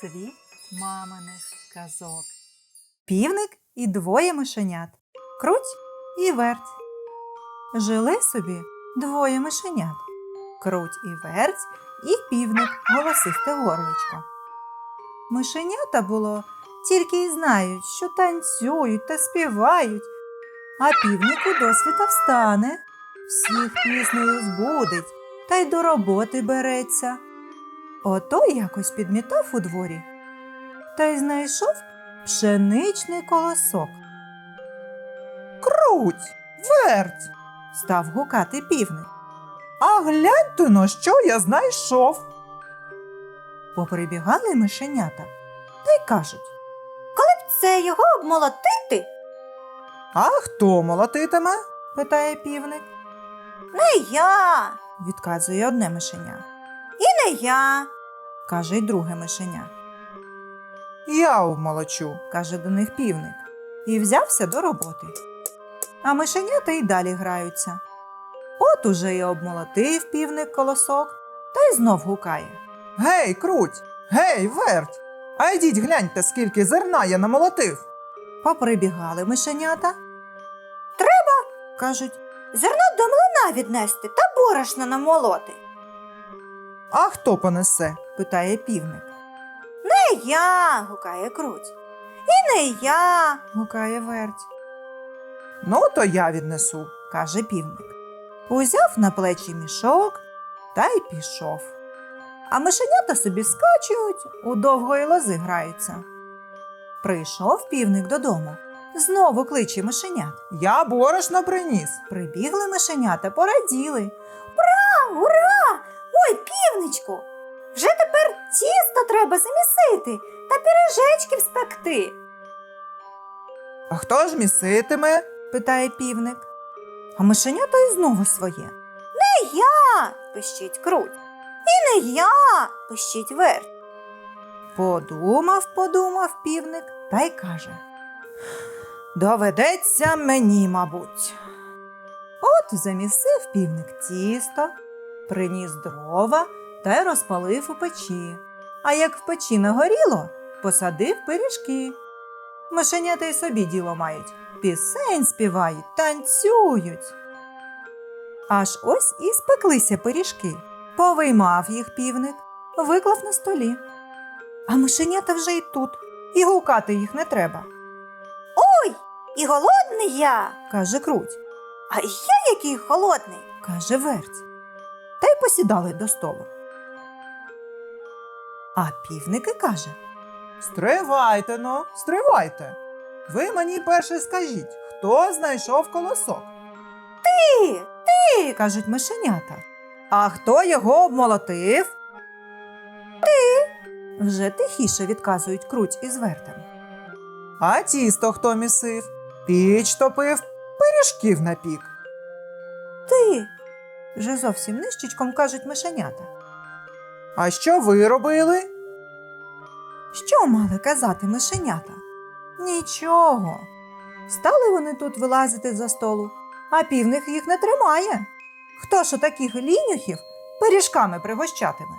світ маминих казок. Півник і двоє мишенят. Круть і верть. Жили собі двоє мишенят. Круть і верть, і півник голосисте горличко. Мишенята було тільки й знають, що танцюють та співають, а півник у досвіта встане, всіх піснею збудить та й до роботи береться. Ото якось підмітав у дворі та й знайшов пшеничний колосок. Круть, верть, Став гукати півник. а гляньте но, що я знайшов. Поприбігали мишенята та й кажуть. Коли б Це його обмолотити? А хто молотитиме? питає півник, Не я, відказує одне мишеня, і не я. каже й друге мишеня, Я вмолочу. каже до них півник, і взявся до роботи. А мишенята й далі граються. От уже й обмолотив півник колосок та й знов гукає. Гей, круть, гей, верть. А йдіть гляньте, скільки зерна я намолотив. Поприбігали мишенята. Треба, кажуть, Зерно до млина віднести та борошна намолоти. А хто понесе? питає півник, Не я, гукає круть. І не я. гукає верть. Ну, то я віднесу. каже півник. Узяв на плечі мішок та й пішов. А мишенята собі скачуть, у довгої лози граються. Прийшов півник додому. Знову кличе мишенят. Я борошно приніс. Прибігли мишенята, пораділи. А, ура! Ой, півничку! Вже тепер тісто треба замісити та піріжечків спекти. А хто ж міситиме? питає півник. А мишенята й знову своє. Не я, пищить круть. І не я, пищить верть. Подумав, подумав півник та й каже. Доведеться мені, мабуть. От замісив півник тісто, приніс дрова та й розпалив у печі. А як в печі нагоріло, посадив пиріжки. Мишенята й собі діло мають, пісень співають, танцюють. Аж ось і спеклися пиріжки. Повиймав їх півник, виклав на столі. А мишенята вже й тут, і гукати їх не треба, Ой, І голодний я. каже круть, А я який холодний. каже верть. Та й посідали до столу. А півник і каже Стривайте но, стривайте. Ви мені перше скажіть, хто знайшов колосок? Ти, Ти, кажуть мишенята. А хто його обмолотив? Ти. Вже тихіше відказують круть із вертем. А тісто хто місив? Піч топив, пиріжків напік. ти. Вже зовсім нижчичком кажуть мишенята. А що ви робили? Що мали казати мишенята? Нічого. Стали вони тут вилазити за столу, а півних їх не тримає. Хто ж таких лінюхів пиріжками пригощатиме?